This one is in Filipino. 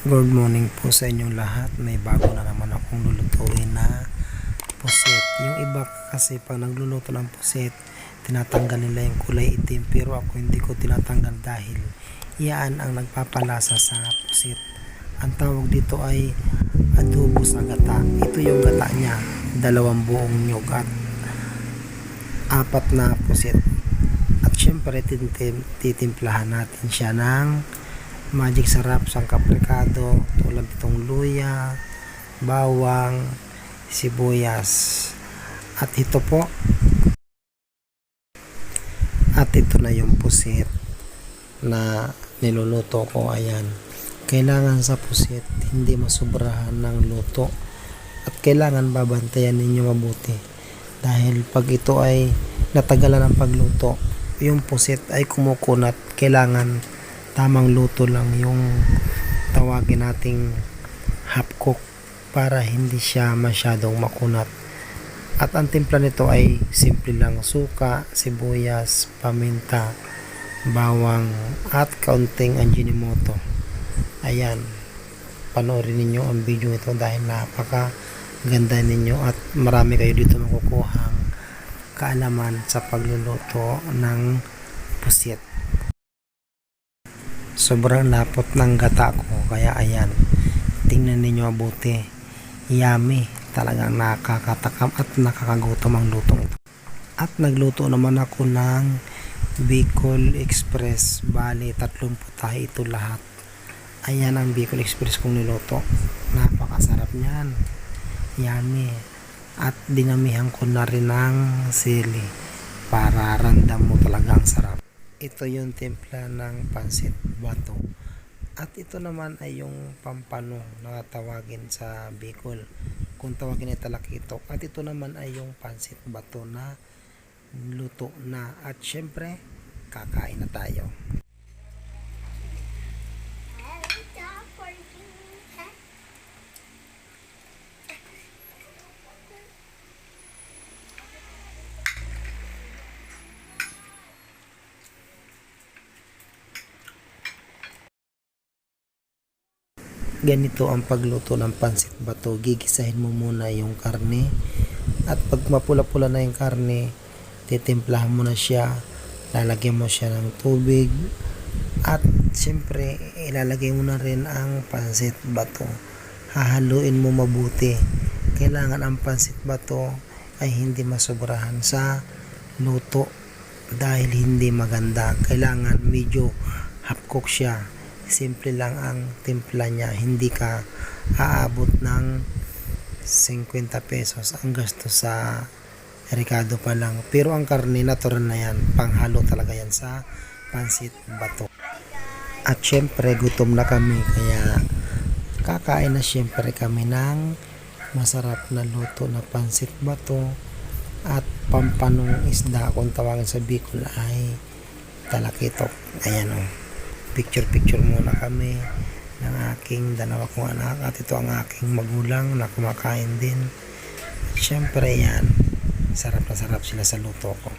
Good morning po sa inyong lahat. May bago na naman akong lulutuin na pusit. Yung iba kasi pag nagluluto ng pusit, tinatanggal nila yung kulay itim pero ako hindi ko tinatanggal dahil iyan ang nagpapalasa sa pusit. Ang tawag dito ay adobo sa gata. Ito yung gata niya, dalawang buong nyug at apat na pusit. At syempre titim, titimplahan natin siya ng magic sarap sang kaplikado tulad itong luya, bawang, sibuyas. At ito po. At ito na yung pusit na niluluto ko. Ayan. Kailangan sa pusit hindi masubrahan ng luto. At kailangan babantayan ninyo mabuti. Dahil pag ito ay natagalan ng pagluto yung pusit ay kumukunat. Kailangan tamang luto lang yung tawagin nating half cook para hindi siya masyadong makunat. At ang timpla nito ay simple lang suka, sibuyas, paminta, bawang at kaunting anjinimoto. Ayan. Panoorin ninyo ang video ito dahil napaka ganda ninyo at marami kayo dito makukuhang kaalaman sa pagluluto ng pusit sobrang lapot ng gata ko. Kaya ayan tingnan ninyo mabuti. Yummy. Talagang nakakatakam at nakakagutom ang lutong ito at nagluto naman ako ng Bicol Express. Bali 30 tayo ito lahat. Ayan ang Bicol Express kong niluto. Napakasarap niyan. Yummy. At dinamihan ko na rin ng sili para randam mo talaga ang sarap ito yung timpla ng pansit bato. At ito naman ay yung pampano na tawagin sa Bicol. Kung tawagin ay talakitok. At ito naman ay yung pansit bato na luto na. At syempre, kakain na tayo. Ganito ang pagluto ng pansit bato. Gigisahin mo muna yung karne. At pag mapula-pula na yung karne, titimplahan mo na siya. Lalagyan mo siya ng tubig. At siyempre, ilalagay mo na rin ang pansit bato. Hahaluin mo mabuti. Kailangan ang pansit bato ay hindi masobrahan sa luto dahil hindi maganda. Kailangan medyo half cook siya simple lang ang timpla niya. Hindi ka aabot ng 50 pesos ang gasto sa Ricardo pa lang. Pero ang karne natural na yan. Panghalo talaga yan sa pansit bato. At syempre gutom na kami kaya kakain na syempre kami ng masarap na luto na pansit bato. At pampanong isda kung tawagin sa Bicol ay talakitok. Ayan o oh picture picture muna kami ng aking dalawa kong anak at ito ang aking magulang na kumakain din. Syempre yan sarap na sarap sila sa luto ko